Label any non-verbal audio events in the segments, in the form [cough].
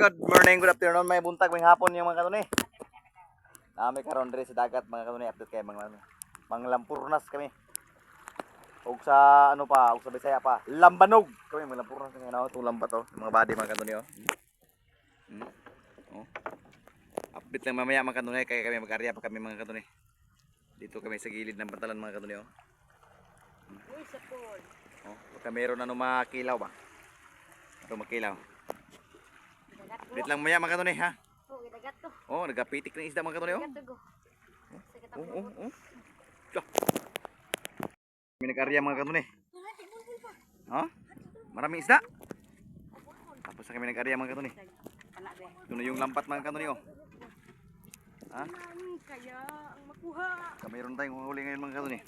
good morning, good afternoon, may buntag, may hapon yung mga kanuni. Nami karon diri sa dagat mga kanuni, update kayo mga mga lampurnas kami. ug sa ano pa, ug sa Bisaya pa, lambanog kami mga lampurnas kami ano, itong lamba to, mga body mga kanuni oh. Hmm. Oh. Update lang mamaya mga kanuni, kaya kami mag-arya pa kami mga kanuni. Dito kami sa gilid ng pantalan mga kanuni oh. Uy, sa pool. Oh, pagka meron ano makilaw ba? Ito makilaw. Update lang mamaya mga kanuni ha. Oh, dagat ko. Oh, nagapitik ng isda mga kanuni oh. Katapos. oh, oh. Tiyo. May nag-arya mga kanuni. Ha? Maraming isda. Tapos na kami nag-arya mga be. Ito na yung lampat mga kanuni oh. Ha? Kaya ang makuha. Mayroon tayong huli ngayon mga kanuni.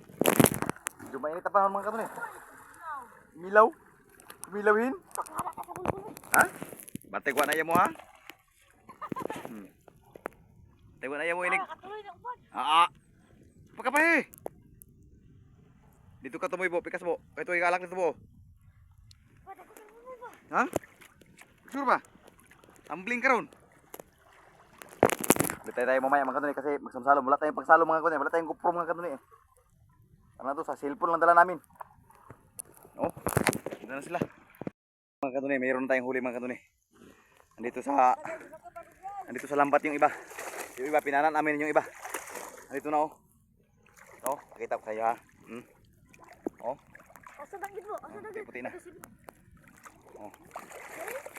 Medyo mainit panahon mga kanuni. Milaw. Milawin. Ha? Bantay ko na yan mo ha? Hmm. Bantay ko na yan mo inig. Na upan. Ah, ah. Pagkapahe. Dito ka tumoy bo, pikas bo. Ito ikalak nito bo. Ha? Sure ba? Ambling ka ron. Bitay tayo mamaya mga kanuni kasi magsamsalo. Wala tayong pagsalo mga kanuni. Wala tayong GoPro mga kanuni. eh. Ano to? Sa cellphone lang dala namin. Oh, dito na sila. Mga kanuni, mayroon tayong huli mga kanuni. Andito sa Andito sa lambat yung iba. Yung iba pinanan namin yung iba. Andito na oh. Oh, pakita ko kayo ha. Hmm. Oh, Asa dagit mo? Asa dagit? puti na.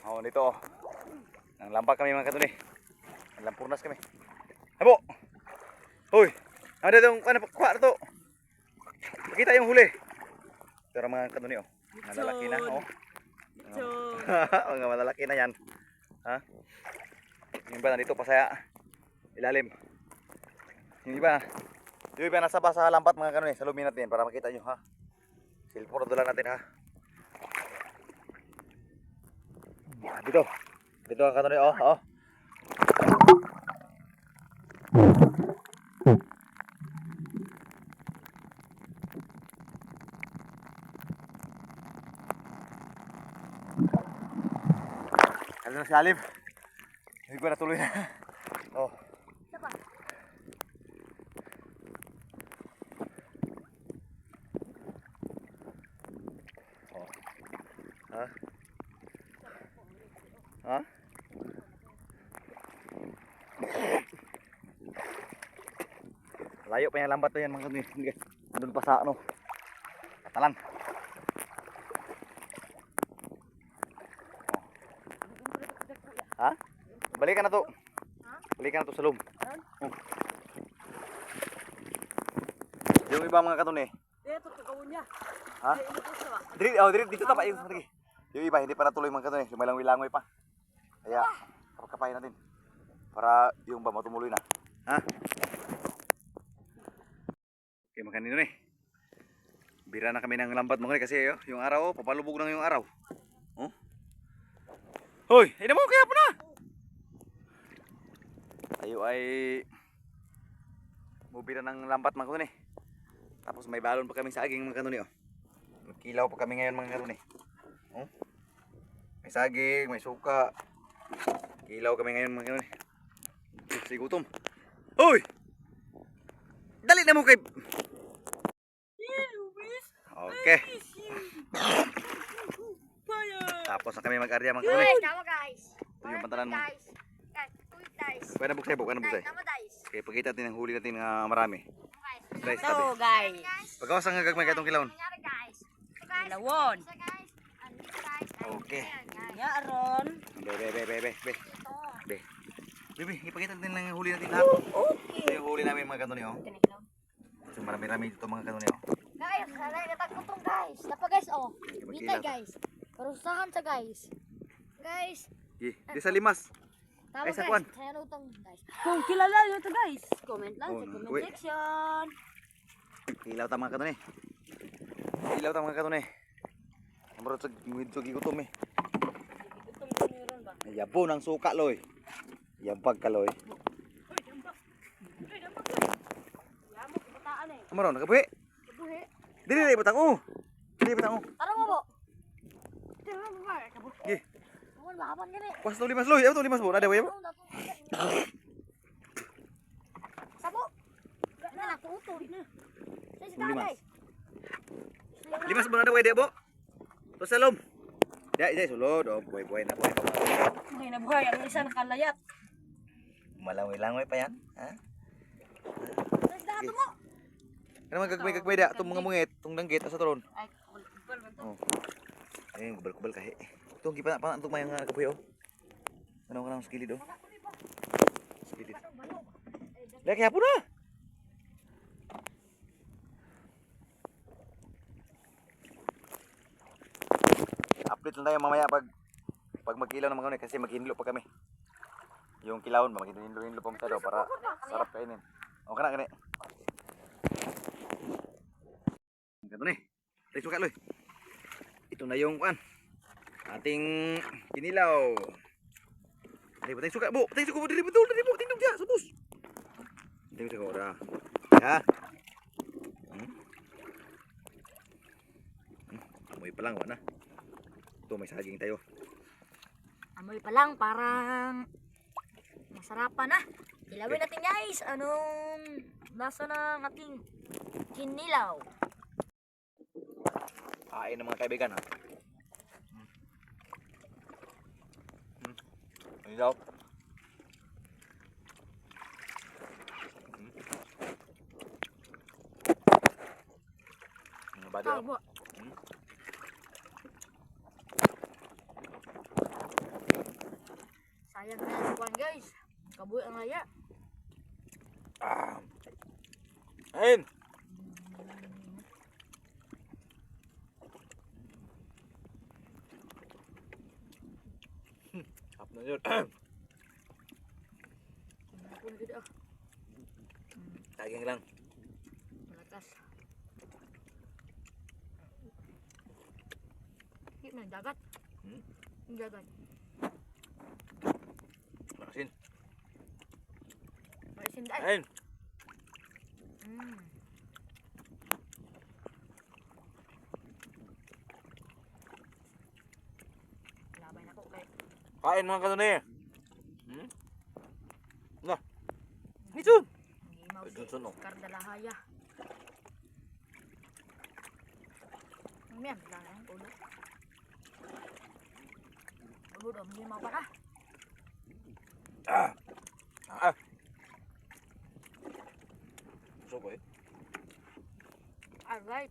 Oh, dito oh. Nang lampak kami mga katuni. Ang lampurnas kami. Abo. Hoy. Ano dito ano na to? Pakita yung huli. Pero mga katuni oh. Malalaki na oh. [laughs] Mga malalaki na yan. Ha? Yung iba nandito pa sa ilalim. Yung iba, yung iba nasa basa lampat mga kanuni, sa lumi natin para makita nyo ha. Silpon na natin ha. Dito. Dito ang kanuni oh, oh. Ano na si Alim? Hindi ko natuloy na. [laughs] Oh. pa. Ha? Ha? Layo pa yung lambat to yan mga. Hindi Andun pa sa ano. Katalan. Ha? Balikan na to. Balikan na to sa loob. Oh. Yung iba mga katun eh. Dito, kagawin niya. Ha? Diri, oh, diri, dito ta pa yung sige. Yung iba hindi pa natuloy mga kanto eh. Lumalang-langoy pa. Kaya kapakapayin natin para yung ba matumuloy na. Ha? Okay, makanino eh. Bira na kami ng lambat mga kasi oh, yung araw, oh, papalubog na yung araw. Oh. Hoy, ina mo kaya pa na. Tayo ay mubira ng lambat mga eh. Tapos may balon pa kami sa aging mga kanto oh. Nagkilaw pa kami ngayon mga eh. Oh. May saging, may suka. Kilaw kami ngayon mga kanto Si gutom. Hoy! Dali na mo kay... Okay. Tapos na kami mag-arya mga kanto Guys, tama guys. Ito yung pantalan mo. Guys. Guys, uy guys. Pwede buksay po, pwede buksay. Guys, tama guys. Okay, pagkita natin ang huli natin nga marami. Guys, tabi. So, guys. Pagkawas ang gagmay katong kilawon. Nangyari guys. Ito guys. Lawon. Isa guys. Andito guys. Okay. Ya aron. Be, be, be, be, be, be. Be. Bebe, ipakita natin lang yung huli natin lahat. Ito yung huli namin mga kanto oh. So marami-rami dito mga kanto oh. Guys, sana natagputong guys. Tapa guys, oh. Okay, Bitay guys. Karusahan sa guys. Guys. Di, di sa limas. Tama Ay, sa guys. Kaya utang guys. Kung kilala nyo to guys, comment lang Oh, sa comment wait. section. Ilaw ta mga kanto Ilaw ta mga kanto Amro sa medyo gigutom eh. Gutom ko meron ba? Yabo ng suka loy. Yabag ka loy. Yamo, kabataan eh. Amro, nakabuhi. Kabuhi. Dili, dili, batang oh. Dili, batang oh. Tara mo po. Tara mo ba? Kabuhi. Gi. Wala laban gini. Pas tu limas lu, ya tu limas bu, ada ya bu. Sabo. Na natuto. Sa si Limas. tatay. Limas bu, ada ya dia bu. Terus salam. Ya, ya sulod, oh, buhay-buhay na buhay pa. Buhay na buhay. Ang isa nakalayat. Malangoy-langoy pa yan, ha? Sa si dato mo. Ano man gagmay gagmay da, itong mga mungit, itong danggit, asa toron. Ay, kubal man to. Oh. Eh, kubal-kubal kahi. Ito, gipa pa untuk mayang nga kapuyo. Ano ka lang sa gilid, oh. Sa gilid. Po na. Update lang tayo mamaya pag pag magkilaw ng mga ano, kasi maghinlo pa kami. Yung kilawon maghinlo-hinlo pa masyado para sarap kainin. O kana gani. Ganito ni. Tayo suka loy. Ito na yung kan. Ating kinilaw. Dali, patay suka, bu. Patay suka, bu. Dali, betul. Dali, bu. Tindog dia, sabus. Tindog suka, ora. Ya. Hmm? Hmm. Amoy pa lang, wala. Ito, may saging tayo. Amoy pa lang parang masarapan na. Ilawin natin guys. Anong lasa ng ating kinilaw? Kain ng mga kaibigan, ha? Hmm. Hmm. Ano daw? Hmm. Ano ba daw? Tabo. Sayang na yung kwan guys. Kabuy ang laya. Ah. Ayun. Sarap [clears throat] na yun. Ako na gid ah. Saging lang. Malakas. Hit man dagat. Hmm? Yung dagat. Makasin. Maisin dai. Ayun. Mm. Labay na ko kay Kain mga kanuni. Hmm? Na. Nitsun. Gimaw Ay, si Johnson, oh. Kardalahaya. Miyan, lang ang ulo. Ulo daw, gimaw pa na. Ah. Ah. Gusto ko eh. Aray,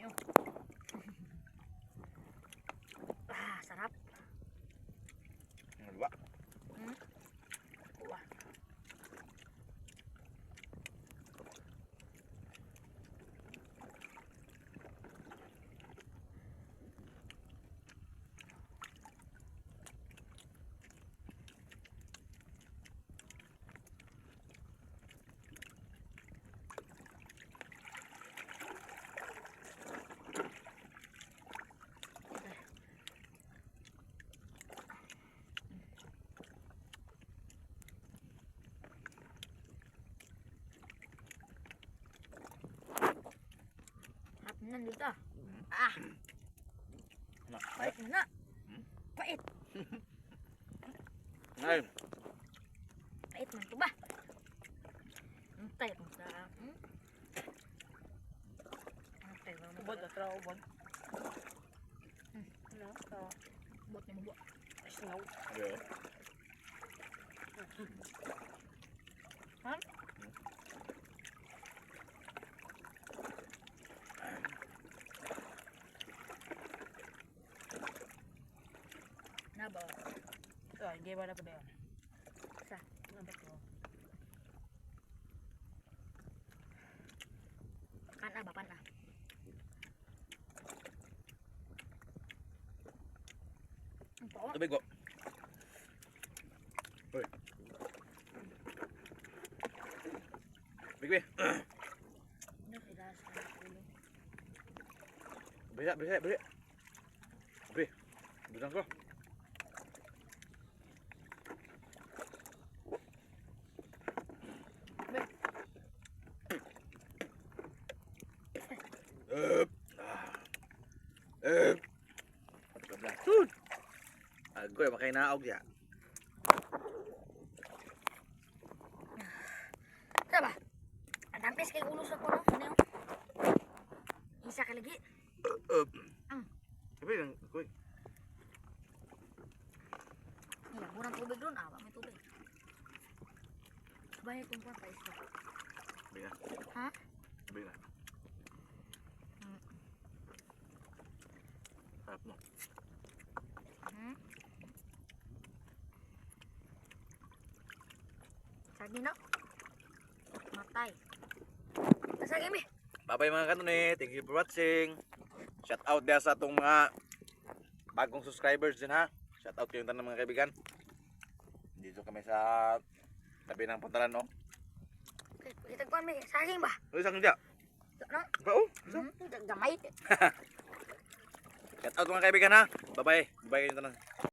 meal. Sarap na dito. Ah, Na. pait na na. Pait. Ayun. Pait man to ba? Antay mo sa... Hmm? Antay mo Ubod na na tra ubod. Hmm. Ano? Tra. Bot ni mo bo. Ay, singaw. Okay. இங்கே வேலைப்படையா சார் பண்ணா பா பண்ணா Tôi biết rồi. Ôi. Biết biết. Biết biết biết biết. Biết. Được rồi. Up. Sud. Agoy makay naog ya. Ano ba? Ang dampis kay ulo sa kuno. Ano yun? Isa ka lagi. Up. Mm. Sabi lang, koy. Iya, murang tubig doon. Ah, may tubig. Banyak kong pa isa. Sabi na. Ha? Sabi na. Sarap mo. Hmm? Sagi na. Matay. Nasagi mi. Bye-bye mga kanone. Thank you for watching. Shout out dia sa atong mga bagong subscribers din ha. Shout out kayong tanang mga kaibigan. Dito kami sa tabi ng pantalan no. Itagpuan mi. Saging ba? Uy, sang dia. No? Bao. Hmm? Gamay. [laughs] Shout out mga kaibigan ha. Bye-bye. Bye kayong tanang.